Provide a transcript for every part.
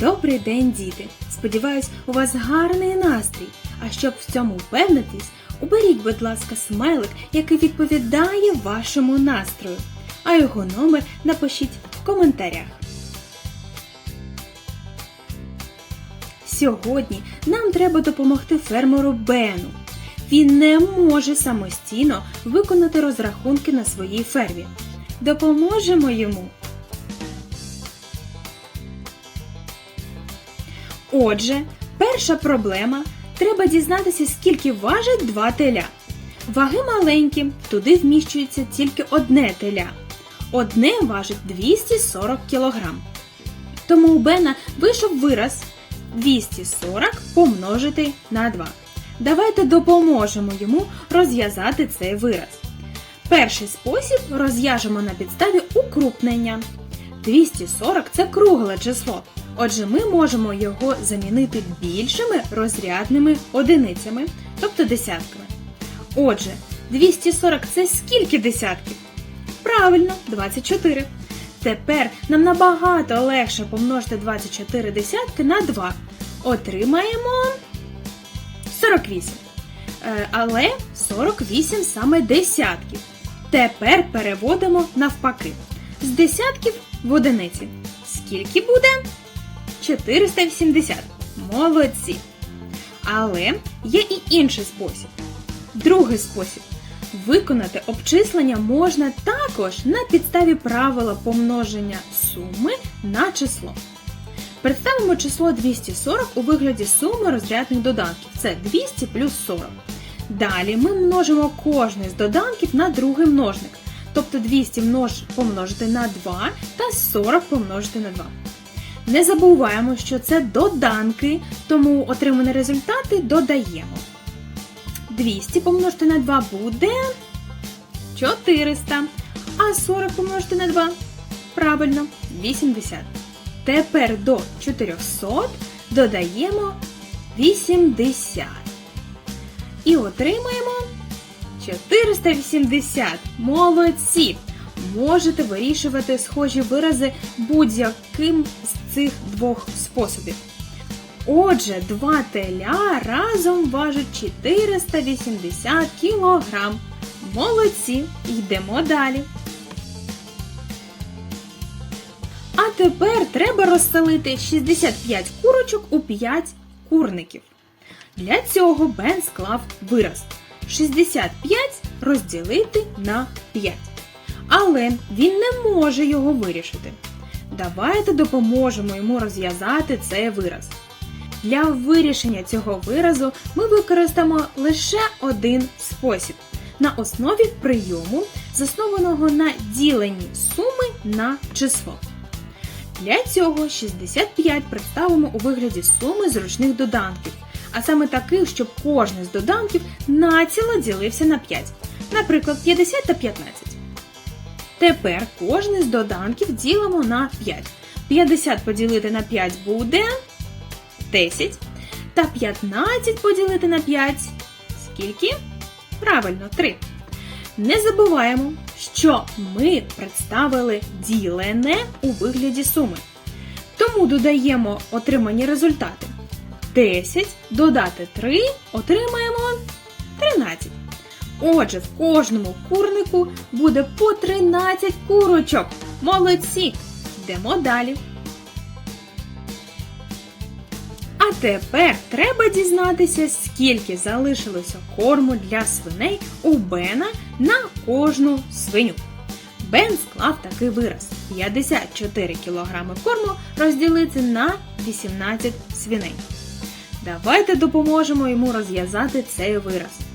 Добрий день, діти! Сподіваюсь, у вас гарний настрій. А щоб в цьому впевнитись, уберіть, будь ласка, смайлик, який відповідає вашому настрою. А його номер напишіть в коментарях. Сьогодні нам треба допомогти фермеру Бену. Він не може самостійно виконати розрахунки на своїй фермі. Допоможемо йому. Отже, перша проблема треба дізнатися, скільки важить два теля. Ваги маленькі, туди вміщується тільки одне теля. Одне важить 240 кг. Тому у Бена вийшов вираз 240 помножити на 2. Давайте допоможемо йому розв'язати цей вираз. Перший спосіб розв'яжемо на підставі укрупнення. 240 це кругле число. Отже, ми можемо його замінити більшими розрядними одиницями, тобто десятками. Отже, 240 це скільки десятків? Правильно, 24. Тепер нам набагато легше помножити 24 десятки на 2. Отримаємо 48. Е, Але 48 саме десятків. Тепер переводимо навпаки. З десятків в одиниці. Скільки буде? 480. Молодці. Але є і інший спосіб. Другий спосіб. Виконати обчислення можна також на підставі правила помноження суми на число. Представимо число 240 у вигляді суми розрядних доданків. Це 200 плюс 40. Далі ми множимо кожний з доданків на другий множник. Тобто 200 помножити на 2 та 40 помножити на 2. Не забуваємо, що це доданки, тому отримані результати додаємо. 200 помножити на 2 буде 400. А 40 помножити на 2 правильно 80. Тепер до 400 додаємо 80. І отримаємо 480. Молодці! Можете вирішувати схожі вирази будь-яким з цих двох способів. Отже, два теля разом важать 480 кг. Молодці! Йдемо далі. А тепер треба розселити 65 курочок у 5 курників. Для цього Бен склав вираз 65 розділити на 5. Але він не може його вирішити. Давайте допоможемо йому розв'язати цей вираз. Для вирішення цього виразу ми використаємо лише один спосіб на основі прийому, заснованого на діленні суми на число. Для цього 65 представимо у вигляді суми зручних доданків, а саме таких, щоб кожен з доданків націло ділився на 5, наприклад, 50 та 15. Тепер кожен з доданків ділимо на 5. 50 поділити на 5 буде 10. Та 15 поділити на 5. Скільки? Правильно, 3. Не забуваємо, що ми представили ділене у вигляді суми. Тому додаємо отримані результати. 10 додати 3 отримаємо 13. Отже, в кожному курнику буде по 13 курочок. Молодці! Йдемо далі. А тепер треба дізнатися, скільки залишилося корму для свиней у Бена на кожну свиню. Бен склав такий вираз: 54 кг корму розділити на 18 свиней. Давайте допоможемо йому розв'язати цей вираз.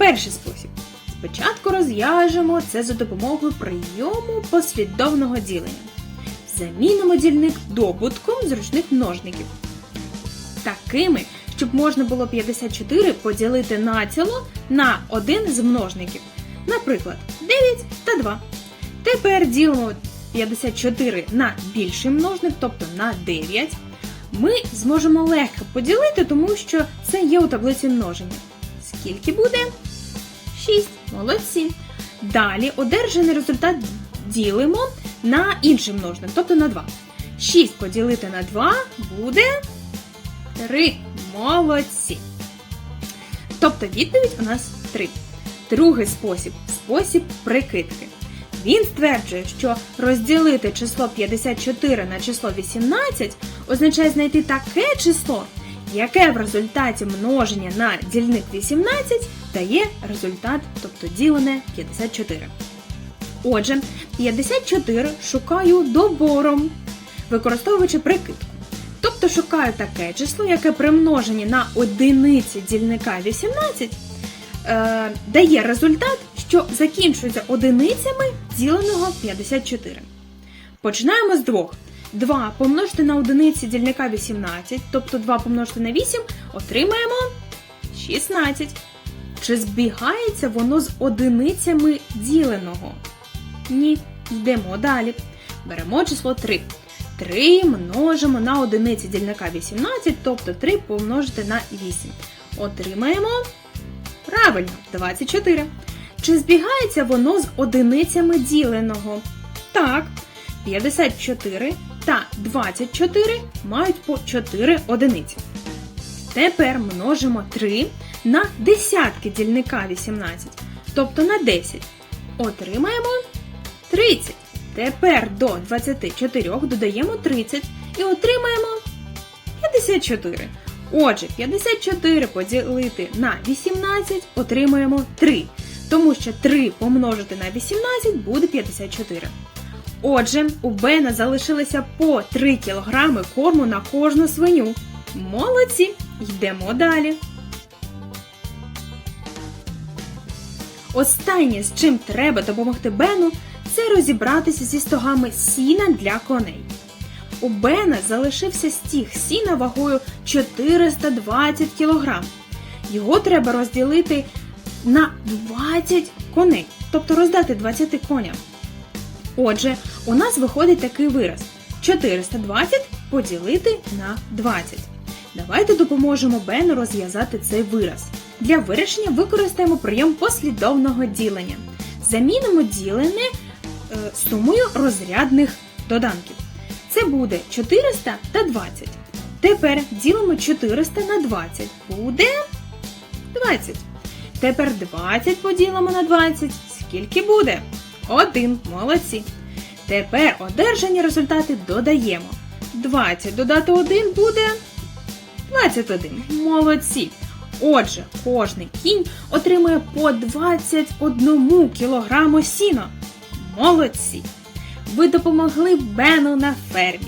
Перший спосіб. Спочатку розв'яжемо це за допомогою прийому послідовного ділення. Замінимо дільник добутком зручних множників. Такими, щоб можна було 54 поділити націло на один з множників. Наприклад, 9 та 2. Тепер ділимо 54 на більший множник, тобто на 9. Ми зможемо легко поділити, тому що це є у таблиці множення. Скільки буде? 6. Молодці. Далі одержаний результат ділимо на інший множник, тобто на 2. 6 поділити на 2 буде 3. Молодці. Тобто відповідь у нас 3. Другий спосіб спосіб прикидки. Він стверджує, що розділити число 54 на число 18 означає знайти таке число, яке в результаті множення на дільник 18 дає результат, тобто ділене 54. Отже, 54 шукаю добором, використовуючи прикидку. Тобто шукаю таке число, яке при множенні на одиниці дільника 18 е, дає результат, що закінчується одиницями діленого 54. Починаємо з двох. 2 помножити на одиниці дільника 18, тобто 2 помножити на 8, отримаємо 16. Чи збігається воно з одиницями діленого? Ні. Йдемо далі. Беремо число 3. 3 множимо на одиниці дільника 18, тобто 3 помножити на 8. Отримаємо правильно 24. Чи збігається воно з одиницями діленого? Так. 54 та 24 мають по 4 одиниці. Тепер множимо 3 на десятки дільника 18, тобто на 10. Отримаємо 30. Тепер до 24 додаємо 30 і отримаємо 54. Отже, 54 поділити на 18 отримаємо 3. Тому що 3 помножити на 18 буде 54. Отже, у Бена залишилося по 3 кг корму на кожну свиню. Молодці! Йдемо далі. Останнє, з чим треба допомогти Бену, це розібратися зі стогами сіна для коней. У Бена залишився стіг сіна вагою 420 кг. Його треба розділити на 20 коней, тобто роздати 20 коням. Отже, у нас виходить такий вираз: 420 поділити на 20. Давайте допоможемо Бену розв'язати цей вираз. Для вирішення використаємо прийом послідовного ділення. Замінимо ділене е, сумою розрядних доданків. Це буде 400 та 20. Тепер ділимо 400 на 20. Буде 20. Тепер 20 поділимо на 20. Скільки буде? Один. Молодці. Тепер одержані результати додаємо. 20 додати 1 буде 21. Молодці. Отже, кожний кінь отримує по 21 кілограму сіна. Молодці! Ви допомогли Бену на фермі.